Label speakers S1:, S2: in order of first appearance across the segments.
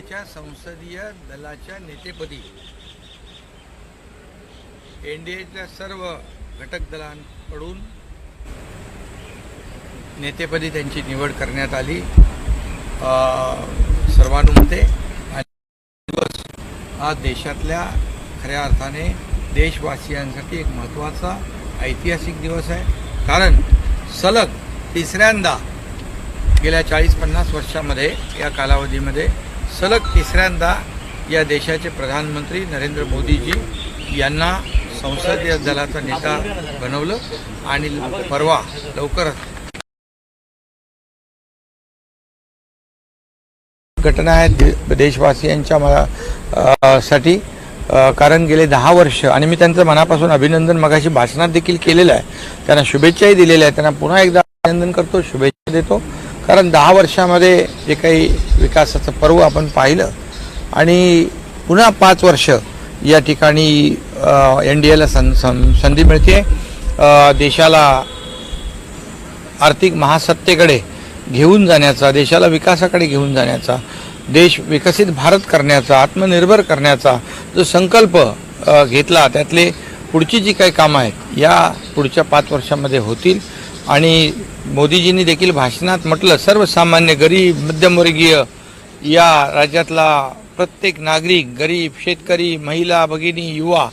S1: एनडीएच्या संसदीय दलाच्या नेतेपदी एनडीएच्या सर्व घटक दलांकडून नेतेपदी त्यांची निवड करण्यात आली. सर्वानुमते दिवस हा देशातल्या खऱ्या अर्थाने देशवासियांसाठी एक महत्त्वाचा ऐतिहासिक दिवस आहे. कारण सलग तिसऱ्यांदा गेल्या चाळीस पन्नास वर्षामध्ये या कालावधीमध्ये सलग तिसऱ्यांदा या देशाचे प्रधानमंत्री नरेंद्र मोदीजी यांना संसदीय दलाचा नेता बनवलं आणि परवा लवकरच घटना आहेत देशवासियांच्या मला साठी. कारण गेले दहा वर्ष आणि मी त्यांचं मनापासून अभिनंदन मगाशी भाषणात देखील केलेलं आहे. त्यांना शुभेच्छाही दिलेल्या आहेत. त्यांना पुन्हा एकदा अभिनंदन करतो शुभेच्छा देतो. कारण दहा वर्षामध्ये जे काही विकासाचं पर्व आपण पाहिलं आणि पुन्हा पाच वर्ष या ठिकाणी एन डी एला सं सं- संधी मिळते. देशाला आर्थिक महासत्तेकडे घेऊन जाण्याचा देशाला विकासाकडे घेऊन जाण्याचा देश विकसित भारत करण्याचा आत्मनिर्भर करण्याचा जो संकल्प घेतला त्यातले पुढची जी काही कामं आहेत या पुढच्या पाच वर्षामध्ये होतील. आणि मोदीजींनी देखील भाषणात म्हटलं सर्वसामान्य गरीब मध्यमवर्गीय या राज्यातला प्रत्येक नागरिक गरीब शेतकरी महिला भगिनी युवा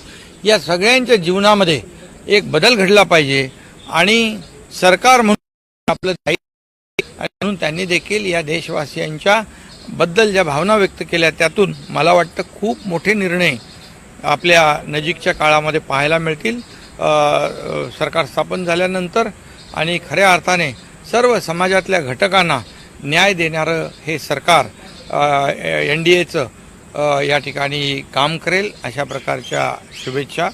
S1: या सगळ्यांच्या जीवनामध्ये एक बदल घडला पाहिजे. आणि सरकार म्हणून आपलं म्हणून त्यांनी देखील या देशवासियांच्या बद्दल ज्या भावना व्यक्त केल्या त्यातून मला वाटतं खूप मोठे निर्णय आपल्या नजीकच्या काळामध्ये पाहायला मिळतील. सरकार स्थापन झाल्यानंतर आणि खऱ्या अर्थाने सर्व समाजातल्या घटकांना न्याय देणारं हे सरकार एन डी एचं या ठिकाणी काम करेल अशा प्रकारच्या शुभेच्छा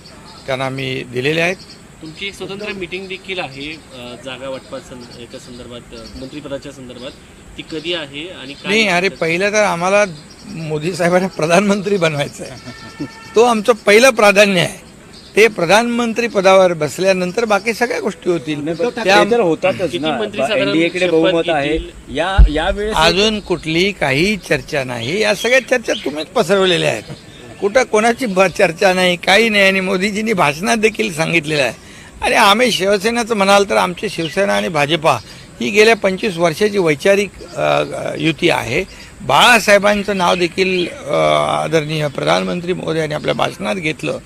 S1: त्यांना मी दिलेल्या आहेत.
S2: तुमची एक स्वतंत्र मीटिंग देखील आहे जागा वाटपा याच्या संदर्भात मंत्रिपदाच्या संदर्भात. ती कधी आहे आणि
S1: नाही अरे पहिलं तर आम्हाला मोदी साहेबांना प्रधानमंत्री बनवायचं आहे तो आमचं पहिलं प्राधान्य आहे. ते प्रधानमंत्री पदावर बसल्यानंतर बाकी सगळ्या गोष्टी होतील.
S3: होतातच एनडीएकडे बहुमत आहे? या यावेळेस
S1: अजून कुठली काही चर्चा नाही. या सगळ्या चर्चा तुम्हीच पसरवलेल्या आहेत. कुठं कोणाची चर्चा नाही काही नाही. आणि मोदीजींनी भाषणात देखील सांगितलेलं आहे. आणि आम्ही शिवसेनेचं म्हणाल तर आमची शिवसेना आणि भाजपा ही गेल्या पंचवीस वर्षाची वैचारिक युती आहे. बाळासाहेबांचं नाव देखील आदरणीय प्रधानमंत्री मोदयांनी आपल्या भाषणात घेतलं.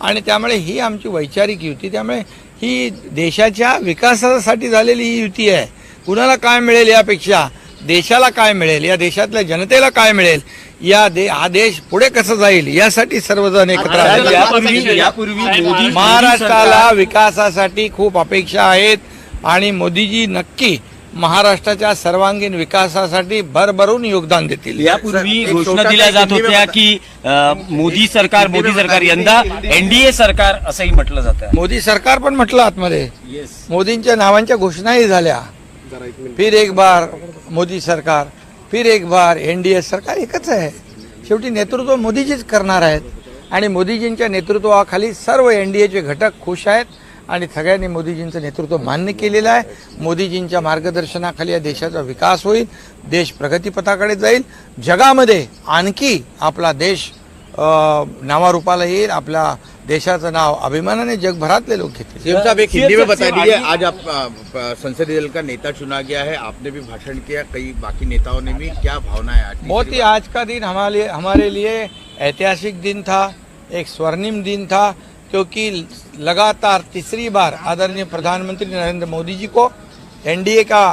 S1: आणि त्यामुळे ही आमची वैचारिक युती त्यामुळे ही देशाच्या विकासासाठी झालेली ही युती आहे कुणाला काय मिळेल यापेक्षा देशाला काय मिळेल या देशातल्या जनतेला काय मिळेल या दे हा देश पुढे कसं जाईल यासाठी सर्वजण एकत्र आले. महाराष्ट्राला विकासासाठी खूप अपेक्षा आहेत आणि मोदीजी नक्की महाराष्ट्राच्या सर्वांगीण विकासासाठी भरभरून योगदान देतील.
S3: यापूर्वी घोषणा दिल्या जात होत्या की मोदी सरकार मोदी सरकार यंदा एनडीए सरकार असंही म्हटलं जातं.
S1: मोदी सरकार पण म्हटलं आतमध्ये.
S3: येस
S1: मोदींच्या नावांच्या घोषणाही झाल्या. फिर एक बार मोदी सरकार फिर एक बार एन डी ए सरकार एकच आहे. शेवटी नेतृत्व मोदीजीच करणार आहेत. आणि मोदीजींच्या नेतृत्वाखाली सर्व एन डी एचे घटक खुश आहेत. आणि सगळ्यांनी मोदीजींचं नेतृत्व मान्य केलेलं आहे. मोदीजींच्या मार्गदर्शनाखाली या देशाचा विकास होईल देश प्रगतीपथाकडे जाईल. जगामध्ये आणखी आपला देश नावारूपाला येईल आपल्या देशाचं नाव अभिमानाने जगभरातले लोक घेतील.
S4: सीएम साहब एक हिंदी में बता
S3: सीएम
S4: दीजिए
S3: आगे-
S4: आज आप संसदीय दल का नेता चुना गया है आपने भी भाषण किया कई बाकी नेताओं ने भी क्या भावना है आज
S1: बहुत ही आज का दिन हमारे हमारे लिए ऐतिहासिक दिन था एक स्वर्णिम दिन था क्योंकि लगातार तीसरी बार आदरणीय प्रधानमंत्री नरेंद्र मोदी जी को एनडीए का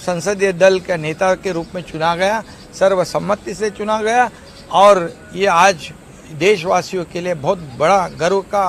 S1: संसदीय दल का नेता के रूप में चुना गया, सर्वसम्मति से चुना गया और ये आज देशवासियों के लिए बहुत बड़ा गर्व का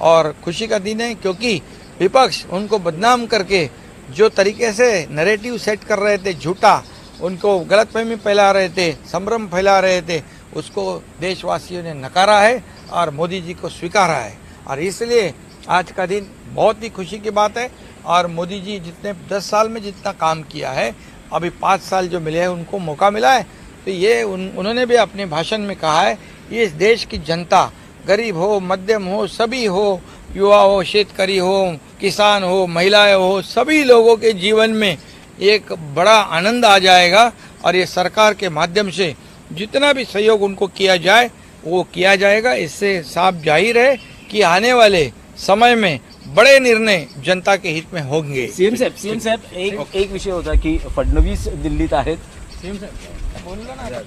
S1: और खुशी का दिन है क्योंकि विपक्ष उनको बदनाम करके जो तरीके से नरेटिव सेट कर रहे थे, झूठा, उनको गलतफहमी फैला रहे थे, संभ्रम फैला रहे थे, उसको देशवासियों ने नकारा है। और मोदी जी को स्वीकारा है और इसलिए आज का दिन बहुत ही खुशी की बात है। और मोदी जी जितने दस साल में जितना काम किया है अभी पाँच साल जो मिले हैं उनको मौका मिला है। तो ये उन, उन्होंने भी अपने भाषण में कहा है ये इस देश की जनता गरीब हो मध्यम हो सभी हो युवा हो शेतकरी हो किसान हो महिलाएँ हो सभी लोगों के जीवन में एक बड़ा आनंद आ जाएगा। और ये सरकार के माध्यम से जितना भी सहयोग उनको किया जाए वो किया जाएगा। इससे साफ़ ज़ाहिर है कि आने वाले समय में बड़े निर्णय जनता के हित में होंगे।
S3: सीएम साहेब सीएम साहेब एक एक विषय होता की फडणवीस दिल्लीत आहेत।